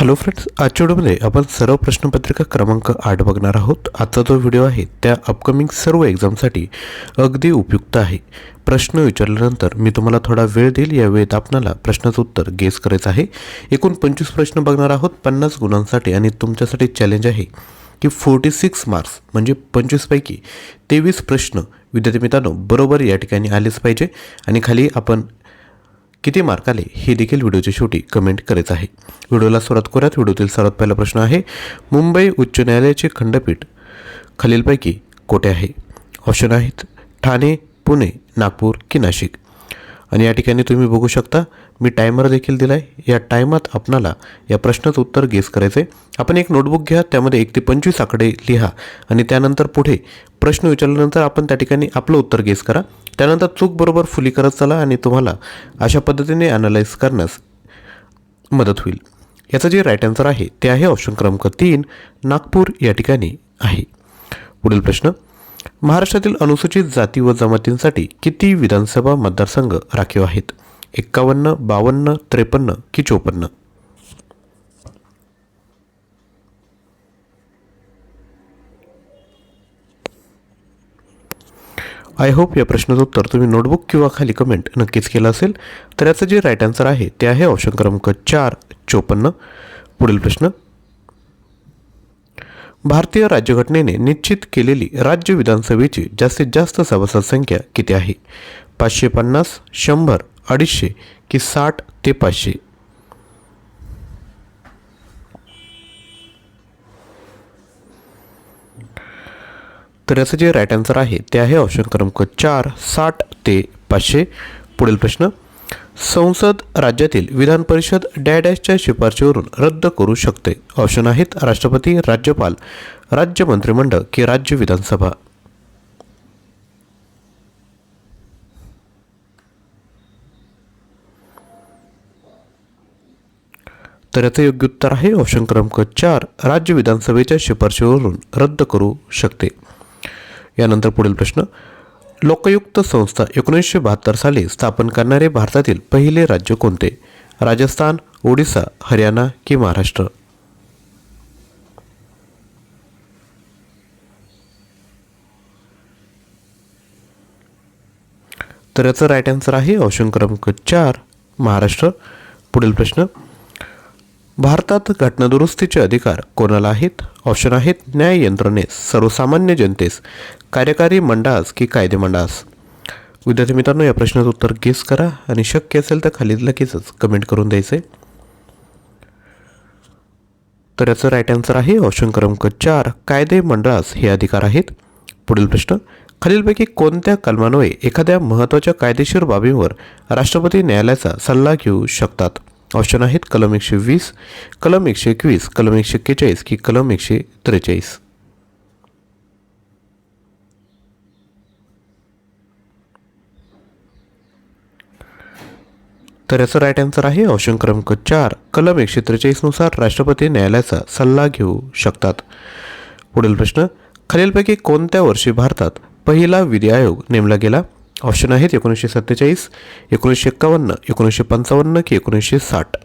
Hello friends आजच्या व्हिडिओमध्ये आपण सर्व प्रश्नपत्रिका क्रमांक आठ बघणार आहोत. आजचा जो व्हिडिओ आहे त्या अपकमिंग सर्व एक्झामसाठी अगदी उपयुक्त आहे. प्रश्न विचारल्यानंतर मी तुम्हाला थोडा वेळ देईल या वेळेत आपणाला प्रश्नाचं उत्तर गेस करायचं आहे. एकूण पंचवीस प्रश्न बघणार आहोत पन्नास गुणांसाठी आणि तुमच्यासाठी चॅलेंज आहे की फोर्टी सिक्स मार्क्स म्हणजे पंचवीसपैकी तेवीस प्रश्न विद्यार्थी मित्रांनो बरोबर या ठिकाणी आलेच पाहिजे. आणि खाली आपण किती मार्क आले हे देखील व्हिडिओच्या शेवटी कमेंट करीत आहे. व्हिडिओला सुरुवात करूयात. व्हिडिओतील सर्वात पहिला प्रश्न आहे मुंबई उच्च न्यायालयाचे खंडपीठ खालीलपैकी कोठे आहे? ऑप्शन आहेत ठाणे पुणे नागपूर की नाशिक. आणि या ठिकाणी तुम्ही बघू शकता मी टायमर देखील दिला आहे या टायमात आपणाला या प्रश्नाचं उत्तर गेस करायचं आहे आपण एक नोटबुक घ्या त्यामध्ये एक ते पंचवीस आकडे लिहा आणि त्यानंतर पुढे प्रश्न विचारल्यानंतर आपण त्या ठिकाणी आपलं उत्तर गेस करा. त्यानंतर चूक बरोबर फुली करत चला आणि तुम्हाला अशा पद्धतीने अनालाइज करण्यास मदत होईल. याचं जे राईट आन्सर आहे ते आहे ऑप्शन क्रमांक तीन नागपूर या ठिकाणी आहे. पुढील प्रश्न. महाराष्ट्रातील अनुसूचित जाती व जमातींसाठी किती विधानसभा मतदारसंघ राखीव आहेत? एक्कावन्न बावन्न त्रेपन्न की चोपन्न. आय होप या प्रश्नाचं उत्तर तुम्ही नोटबुक किंवा खाली कमेंट नक्कीच केलं असेल. तर याचं जे राईट आन्सर आहे ते आहे ऑप्शन क्रमांक चार चोपन्न. पुढील प्रश्न. भारतीय राज्यघटनेने निश्चित केलेली राज्य विधानसभेची जास्तीत जास्त सभासद संख्या किती आहे? पाचशे पन्नास शंभर अडीचशे की साठ ते पाचशे. तर याचं जे राईट आन्सर आहे ते आहे ऑप्शन क्रमांक चार साठ ते पाचशे. पुढील प्रश्न संसद राज्यातील विधान परिषद डॅडॅशच्या शिफारशीवरून रद्द करू शकते. ऑप्शन आहेत राष्ट्रपती राज्यपाल राज्य मंत्रिमंडळ की राज्य विधानसभा. तर याचं योग्य उत्तर आहे. ऑप्शन क्रमांक चार राज्य विधानसभेच्या शिफारशीवरून रद्द करू शकते. यानंतर पुढील प्रश्न. लोकयुक्त संस्था एकोणीसशे बहात्तर साली स्थापन करणारे भारतातील पहिले राज्य कोणते? राजस्थान ओडिसा हरियाणा की महाराष्ट्र? तर याचं राईट आन्सर आहे. ऑप्शन क्रमांक चार महाराष्ट्र. पुढील प्रश्न. भारतात घटनादुरुस्तीचे अधिकार कोणाला आहेत? ऑप्शन आहेत न्याय यंत्रणेस सर्वसामान्य जनतेस कार्यकारी मंडळास की कायदे मंडळास? विद्यार्थी मित्रांनो या प्रश्नाचं उत्तर गेस करा आणि शक्य असेल तर खाली लगेचच कमेंट करून द्यायचं. आहे तर याचं राईट आन्सर आहे ऑप्शन क्रमांक चार कायदे मंडळास हे अधिकार आहेत. पुढील प्रश्न खालीलपैकी कोणत्या कलमान्वये एखाद्या महत्त्वाच्या कायदेशीर बाबींवर राष्ट्रपती न्यायालयाचा सल्ला घेऊ शकतात? ऑप्शन आहेत कलम एकशे वीस कलम एकशे एकवीस कलम एकशे एक्केचाळीस की कलम एकशे त्रेचाळीस. तर याचं राईट आन्सर आहे ऑप्शन क्रमांक चार कलम एकशे त्रेचाळीसनुसार राष्ट्रपती न्यायालयाचा सल्ला घेऊ शकतात. पुढील प्रश्न खालीलपैकी कोणत्या वर्षी भारतात पहिला विधी आयोग नेमला गेला? ऑप्शन आहेत एकोणीसशे सत्तेचाळीस एकोणीसशे एक्कावन्न एकोणीसशे पंचावन्न की एकोणीसशे साठ.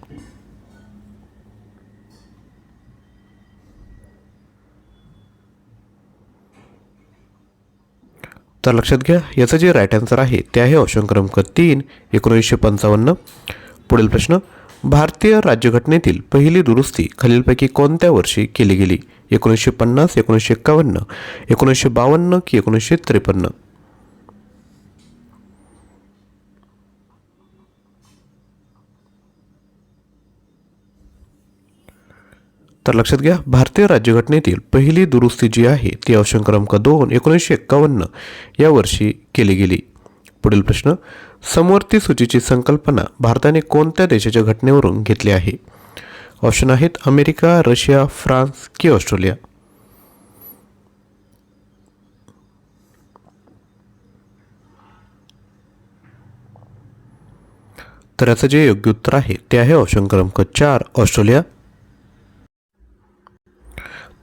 तर लक्षात घ्या याचं जे राईट आन्सर आहे ते आहे ऑप्शन क्रमांक तीन एकोणीसशे पंचावन्न. पुढील प्रश्न भारतीय राज्यघटनेतील पहिली दुरुस्ती खालीलपैकी कोणत्या वर्षी केली गेली? एकोणीसशे पन्नास एकोणीसशे एक्कावन्न एकोणीसशे बावन्न की एकोणीसशे त्रेपन्न? तर लक्षात घ्या भारतीय राज्यघटनेतील पहिली दुरुस्ती जी आहे ती अवशन क्रमांक दोन एकोणीसशे एक्कावन्न या वर्षी केली गेली. पुढील प्रश्न समवर्ती सूचीची संकल्पना भारताने कोणत्या देशाच्या घटनेवरून घेतली आहे? ऑप्शन आहेत अमेरिका रशिया फ्रान्स की ऑस्ट्रेलिया. तर याचं जे योग्य उत्तर आहे ते आहे ऑप्शन क्रमांक चार ऑस्ट्रेलिया.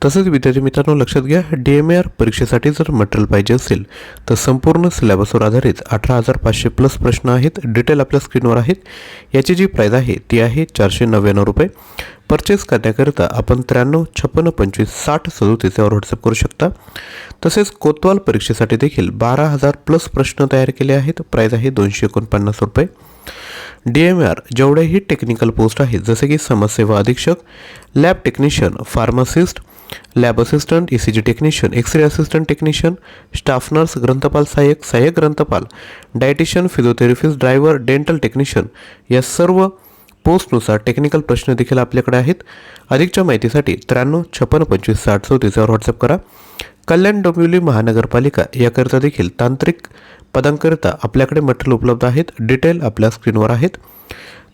तसेच विद्यार्थी मित्रांनो लक्षात घ्या डी एम ए आर परीक्षेसाठी जर मटेरियल पाहिजे असेल तर संपूर्ण सिलेबसवर आधारित अठरा हजार पाचशे प्लस प्रश्न आहेत डिटेल आपल्या स्क्रीनवर आहेत. याची जी प्राईज आहे ती आहे चारशे नव्याण्णव रुपये. परचेस करण्याकरिता आपण त्र्याण्णव छप्पन्न पंचवीस साठ सदोतीस यावर व्हॉट्सअप करू शकता. तसेच कोतवाल परीक्षेसाठी देखील बारा हजार प्लस प्रश्न तयार केले आहेत प्राईज आहे दोनशे एकोणपन्नास रुपये. डी एम आर जेवढेही टेक्निकल पोस्ट आहेत जसे की समाजसेवा अधीक्षक lab technician pharmacist lab assistant E C G technician X ray assistant technician staff nurse ग्रंथपाल सहाय्यक सहाय्यक ग्रंथपाल dietitian physiotherapist driver dental technician या सर्व पोस्टनुसार टेक्निकल प्रश्न देखील आपल्याकडे आहेत. अधिकच्या माहितीसाठी त्र्याण्णव छप्पन्न पंचवीस साठ चौतीसवर व्हॉट्सअप करा. कल्याण डोंबिवली महानगरपालिका याकरिता देखील तांत्रिक पदांकरिता आपल्याकडे मटेरियल उपलब्ध आहेत. डिटेल आपल्या स्क्रीनवर आहेत.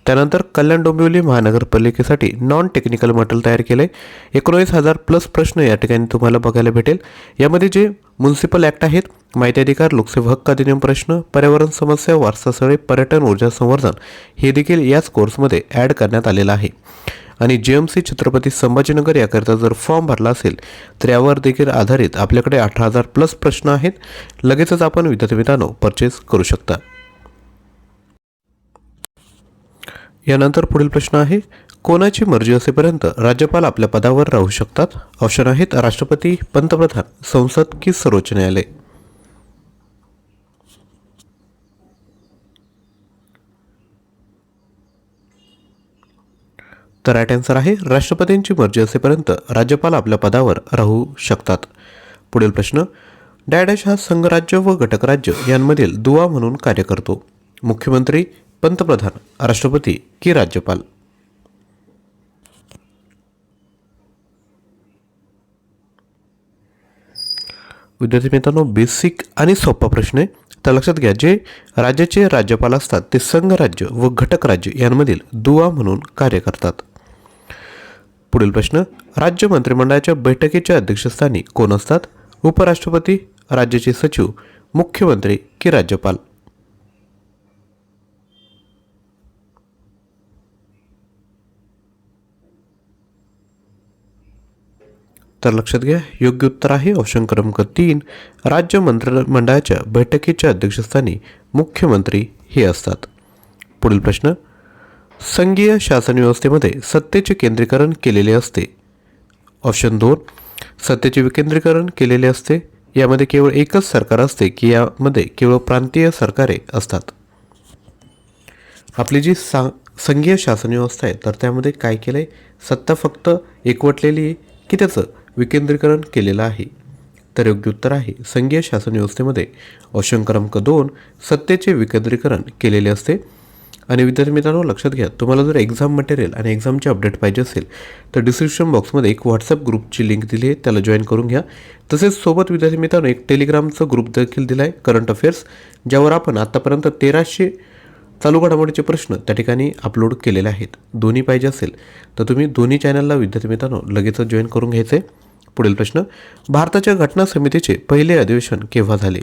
त्यानंतर कल्याण डोंबिवली महानगरपालिकेसाठी नॉन टेक्निकल मटेरियल तयार केले एकोणवीस हजार प्लस प्रश्न या ठिकाणी तुम्हाला बघायला भेटेल. यामध्ये जे म्युन्सिपल ॲक्ट आहेत माहिती अधिकार लोकसेवा हक्क अधिनियम प्रश्न पर्यावरण समस्या वारसास्थळे पर्यटन ऊर्जा संवर्धन हे देखील याच कोर्समध्ये ॲड करण्यात आलेलं आहे. आणि जे एम सी छत्रपती संभाजीनगर याकरिता जर फॉर्म भरला असेल तर यावर देखील आधारित आपल्याकडे अठरा हजार प्लस प्रश्न आहेत. लगेचच आपण विद्यार्थी मित्रांनो परचेस करू शकता. यानंतर पुढील प्रश्न आहे कोणाची मर्जी असेपर्यंत राज्यपाल आपल्या पदावर राहू शकतात? ऑप्शन आहेत राष्ट्रपती पंतप्रधान संसद की सर्वोच्च न्यायालय? तर राईट आन्सर आहे राष्ट्रपतींची मर्जी असेपर्यंत राज्यपाल आपल्या पदावर राहू शकतात. पुढील प्रश्न डॅडॅश हा संघराज्य व घटकराज्य यांमधील दुवा म्हणून कार्य करतो. मुख्यमंत्री पंतप्रधान राष्ट्रपती की राज्यपाल? विद्यार्थी मित्रांनो बेसिक आणि सोपा प्रश्न आहे. तर लक्षात घ्या जे राज्याचे राज्यपाल असतात ते संघराज्य व घटक राज्य यांमधील दुवा म्हणून कार्य करतात. पुढील प्रश्न राज्य मंत्रिमंडळाच्या बैठकीच्या अध्यक्षस्थानी कोण असतात? उपराष्ट्रपती राज्याचे सचिव मुख्यमंत्री की राज्यपाल? तर लक्षात घ्या योग्य उत्तर आहे ऑप्शन क्रमांक तीन. राज्य मंत्रिमंडळाच्या बैठकीच्या अध्यक्षस्थानी मुख्यमंत्री हे असतात. पुढील प्रश्न संघीय शासन व्यवस्थेमध्ये सत्तेचे केंद्रीकरण केलेले असते. ऑप्शन दोन सत्तेचे विकेंद्रीकरण केलेले असते. यामध्ये केवळ एकच सरकार असते की यामध्ये केवळ प्रांतीय सरकारे असतात. आपली जी सा संघीय शासन व्यवस्था आहे तर त्यामध्ये काय केलं आहे सत्ता फक्त एकवटलेली आहे की त्याचं विकेंद्रीकरण केलेलं आहे. तर योग्य उत्तर आहे संघीय शासन व्यवस्थेमध्ये ऑप्शन क्रमांक दोन सत्तेचे विकेंद्रीकरण केलेले असते. आणि विद्यार्थी मित्रांनो लक्षात घ्या तुम्हाला जर एक्झाम मटेरियल आणि एक्झामचे अपडेट पाहिजे असेल तर डिस्क्रिप्शन बॉक्समध्ये एक व्हॉट्सअप ग्रुपची लिंक दिली आहे त्याला जॉईन करून घ्या. तसेच सोबत विद्यार्थी मित्रांनो एक टेलिग्रामचं ग्रुप देखील दिला आहे करंट अफेअर्स ज्यावर आपण आत्तापर्यंत तेराशे चालू घडामोडीचे प्रश्न त्या ठिकाणी अपलोड केलेले आहेत. दोन्ही पाहिजे असेल तर तुम्ही दोन्ही चॅनलला विद्यार्थी मित्रांनो लगेचच जॉईन करून घ्यायचे. आहे पुढील प्रश्न भारताच्या घटना समितीचे पहिले अधिवेशन केव्हा झाले?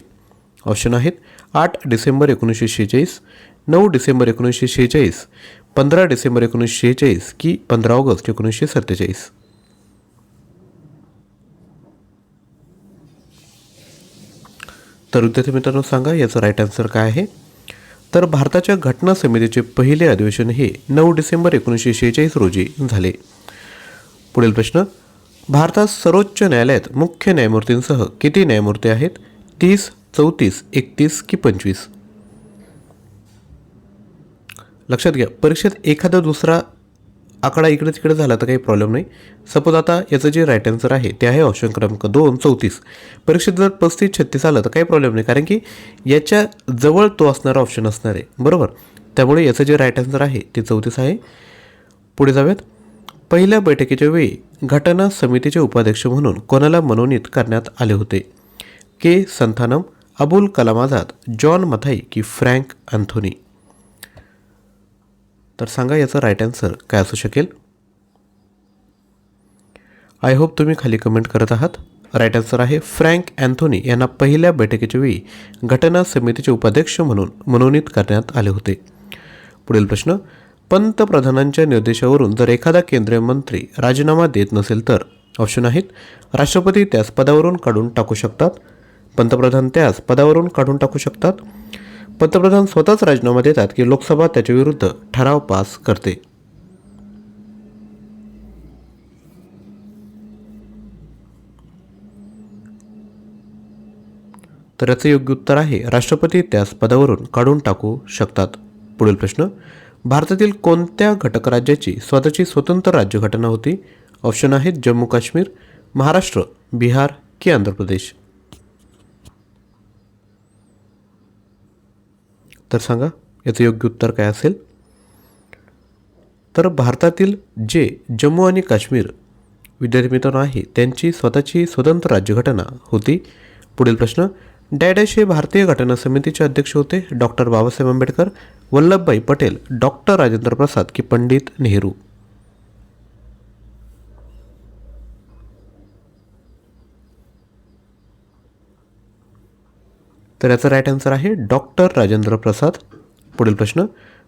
ऑप्शन आहेत आठ डिसेंबर एकोणीसशे शेहेचाळीस नऊ डिसेंबर एकोणीसशे शेहेचाळीस पंधरा डिसेंबर एकोणीसशे शेहेचाळीस की पंधरा ऑगस्ट एकोणीसशे सत्तेचाळीस. तर विद्यार्थी मित्रांनो सांगा याचं राईट आन्सर काय आहे? तर भारताच्या घटना समितीचे पहिले अधिवेशन हे नऊ डिसेंबर एकोणीसशे शेहेचाळीस रोजी झाले. पुढील प्रश्न भारतात सर्वोच्च न्यायालयात मुख्य न्यायमूर्तींसह किती न्यायमूर्ती आहेत? तीस चौतीस एकतीस की पंचवीस? लक्षात घ्या परीक्षेत एखादा दुसरा आकडा इकडे तिकडे झाला तर काही प्रॉब्लेम नाही. सपोज आता याचं जे राईट आन्सर आहे ते आहे ऑप्शन क्रमांक दोन चौतीस. परीक्षेत जर पस्तीस छत्तीस आलं तर काही प्रॉब्लेम नाही कारण की याच्या जवळ तो असणारा ऑप्शन असणार आहे. बरोबर? त्यामुळे याचं जे राईट आन्सर आहे ते चौतीस आहे. पुढे जाऊयात. पहिल्या बैठकीच्या वेळी घटना समितीचे उपाध्यक्ष म्हणून कोणाला मनोनीत करण्यात आले होते? के. संथानम अबुल कलाम आझाद जॉन मथाई की फ्रँक अँथोनी? तर सांगा याचं राईट आन्सर काय असू शकेल? आय होप तुम्ही खाली कमेंट करत आहात. राईट आन्सर आहे फ्रँक अँथोनी यांना पहिल्या बैठकीच्या वेळी घटना समितीचे उपाध्यक्ष म्हणून मनोनीत करण्यात आले होते. पुढील प्रश्न पंतप्रधानांच्या निर्देशावरून जर एखादा केंद्रीय मंत्री राजीनामा देत नसेल तर. ऑप्शन आहेत. राष्ट्रपती त्यास पदावरून काढून टाकू शकतात. पंतप्रधान त्यास पदावरून काढून टाकू शकतात. पंतप्रधान स्वतःच राजीनामा देतात की लोकसभा त्याच्या विरुद्ध ठराव पास करते. तर याचं योग्य उत्तर आहे. राष्ट्रपती त्यास पदावरून काढून टाकू शकतात. पुढील प्रश्न. भारतातील कोणत्या घटक राज्याची स्वतःची स्वतंत्र राज्यघटना होती? ऑप्शन आहेत जम्मू काश्मीर महाराष्ट्र बिहार की आंध्र प्रदेश. तर सांगा याचं योग्य उत्तर काय असेल? तर भारतातील जे जम्मू आणि काश्मीर विद्यार्थी मित्रांनो आहे त्यांची स्वतःची स्वतंत्र राज्यघटना होती. पुढील प्रश्न डॅडॅश हे भारतीय घटना समितीचे अध्यक्ष होते डॉक्टर बाबासाहेब आंबेडकर वल्लभभाई पटेल डॉक्टर राजेंद्र प्रसाद की पंडित नेहरू. तर याचा राईट आन्सर आहे डॉक्टर राजेंद्र प्रसाद. पुढील प्रश्न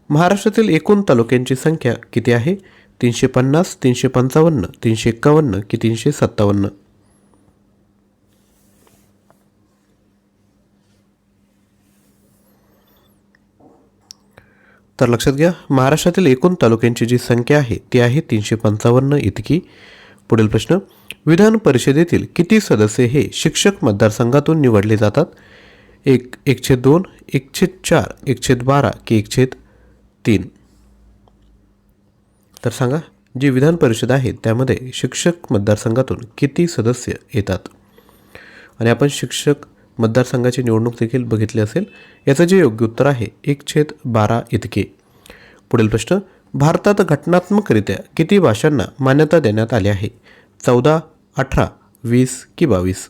महाराष्ट्रातील एकूण तालुक्यांची संख्या किती आहे? तीनशे पन्नास तीनशे पंचावन्न तीनशे एक्कावन्न की तीनशे सत्तावन्न? तर लक्षात घ्या महाराष्ट्रातील एकूण तालुक्यांची जी संख्या आहे ती आहे तीनशे पंचावन्न इतकी. पुढील प्रश्न विधान परिषदेतील किती सदस्य हे शिक्षक मतदारसंघातून निवडले जातात? एक एकशे दोन एकशे चार एकशे बारा की एकशे तीन? तर सांगा जी विधान परिषद आहे त्यामध्ये शिक्षक मतदारसंघातून किती सदस्य येतात? आणि आपण शिक्षक मतदारसंघाची निवडणूक देखील बघितली असेल याचं जे योग्य उत्तर आहे एक छेद बारा इतके. पुढील प्रश्न भारतात घटनात्मकरित्या किती भाषांना मान्यता देण्यात आली आहे? चौदा अठरा वीस की बावीस?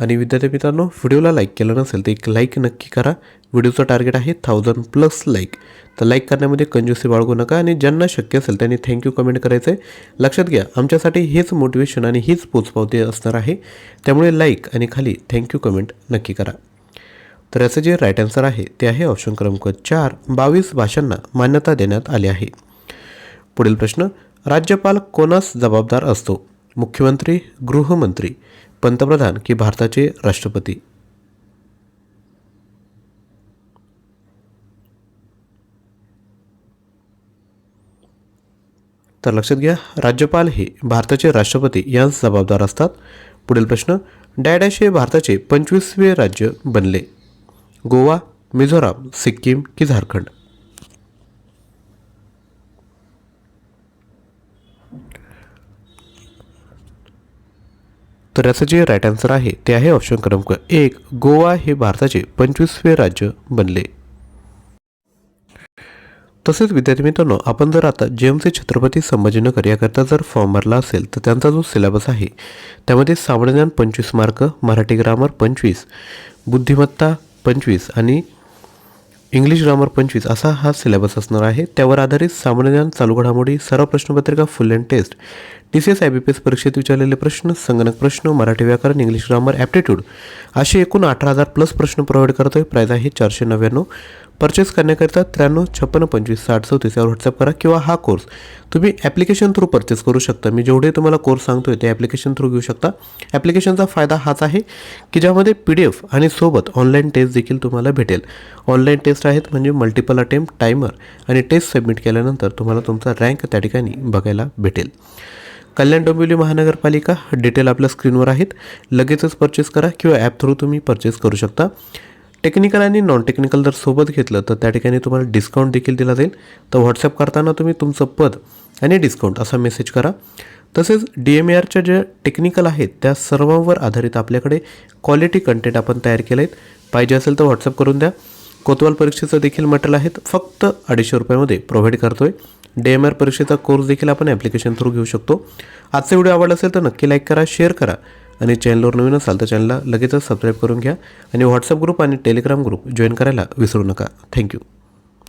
आणि विद्यार्थी मित्रांनो व्हिडिओला लाईक केलं नसेल तर एक लाईक नक्की करा. व्हिडिओचं टार्गेट आहे थाउजंड प्लस लाईक तर लाईक करण्यामध्ये कंजूसी बाळगू नका आणि ज्यांना शक्य असेल त्यांनी थँक्यू कमेंट करायचं आहे लक्षात घ्या आमच्यासाठी हेच मोटिवेशन आणि हीच पोचपावती असणार आहे. त्यामुळे लाईक आणि खाली थँक्यू कमेंट नक्की करा. तर याचं जे राईट आन्सर आहे ते आहे ऑप्शन क्रमांक चार बावीस भाषांना मान्यता देण्यात आली आहे. पुढील प्रश्न राज्यपाल कोणास जबाबदार असतो? मुख्यमंत्री गृहमंत्री? पंतप्रधान की भारताचे राष्ट्रपती? तर लक्षात घ्या राज्यपाल हे भारताचे राष्ट्रपती यांस जबाबदार असतात. पुढील प्रश्न डॅडॅश हे भारताचे पंचवीसवे राज्य बनले. गोवा मिझोराम सिक्कीम की झारखंड? तर याचं जे राईट आन्सर आहे ते आहे ऑप्शन क्रमांक एक गोवा हे भारताचे पंचवीसवे राज्य बनले. तसेच विद्यार्थी मित्रांनो आपण जर आता जे एम सी छत्रपती संभाजीनगर याकरता जर फॉर्म भरला असेल तर त्यांचा जो सिलेबस आहे त्यामध्ये सामान्यज्ञान पंचवीस मार्क मराठी ग्रामर पंचवीस बुद्धिमत्ता पंचवीस आणि इंग्लिश ग्रामर पंचवीस असा हा सिलेबस असणार आहे. त्यावर आधारित सामान्य ज्ञान चालू घडामोडी सर्व प्रश्नपत्रिका full and test. T C S I B P S परीक्षेत विचारलेले प्रश्न संगणक प्रश्न मराठी व्याकरण इंग्लिश ग्रामर ॲप्टिट्यूड असे एकूण अठरा हजार प्लस प्रश्न प्रोव्हाइड करतोय. प्राईज आहे चारशे नव्याण्णव. परचेस करण्याकरिता त्र्याण्णव छप्पन्न पंचवीस साठ चौतीस यावर व्हॉट्सअप करा किंवा हा कोर्स तुम्ही ॲप्लिकेशन थ्रू परचेस करू शकता. मी जेवढे तुम्हाला कोर्स सांगतोय ते ॲप्लिकेशन थ्रू घेऊ शकता. ॲप्लिकेशनचा फायदा हाच आहे की ज्यामध्ये पी डी एफ आणि सोबत ऑनलाईन टेस्ट देखील तुम्हाला भेटेल. ऑनलाईन टेस्ट आहेत म्हणजे मल्टिपल अटेम्प्ट टायमर आणि टेस्ट सबमिट केल्यानंतर तुम्हाला तुमचा रँक त्या ठिकाणी बघायला भेटेल. कल्याण डोंबिवली महानगरपालिका डिटेल आपल्या स्क्रीनवर आहेत. लगेचच परचेस करा किंवा ॲप थ्रू तुम्ही परचेस करू शकता. टेक्निकल आणि नॉन टेक्निकल जर सोबत घेतलं तर त्या ठिकाणी तुम्हाला डिस्काउंट देखील दिला जाईल. तर व्हॉट्सअप करताना तुम्ही तुमचं पद आणि डिस्काउंट असा मेसेज करा. तसेच डी एम ए आरच्या ज्या टेक्निकल आहेत त्या सर्वांवर आधारित आपल्याकडे क्वालिटी कंटेंट आपण तयार केले आहेत पाहिजे असेल तर व्हॉट्सअप करून द्या. कोतवाल परीक्षेचं देखील मटेरियल आहेत. फक्त अडीचशे रुपयामध्ये प्रोव्हाइड करतो आहे डी एम आर परीक्षेचा कोर्स देखील आपण ॲप्लिकेशन थ्रू घेऊ शकतो. आजचा व्हिडिओ आवडला असेल तर नक्की लाईक करा शेअर करा. आणि चॅनलवर नवीन असाल तर चॅनलला लगेचच सबस्क्राईब करून घ्या. आणि व्हॉट्सअप ग्रुप आणि टेलिग्राम ग्रुप जॉईन करायला विसरू नका. थँक्यू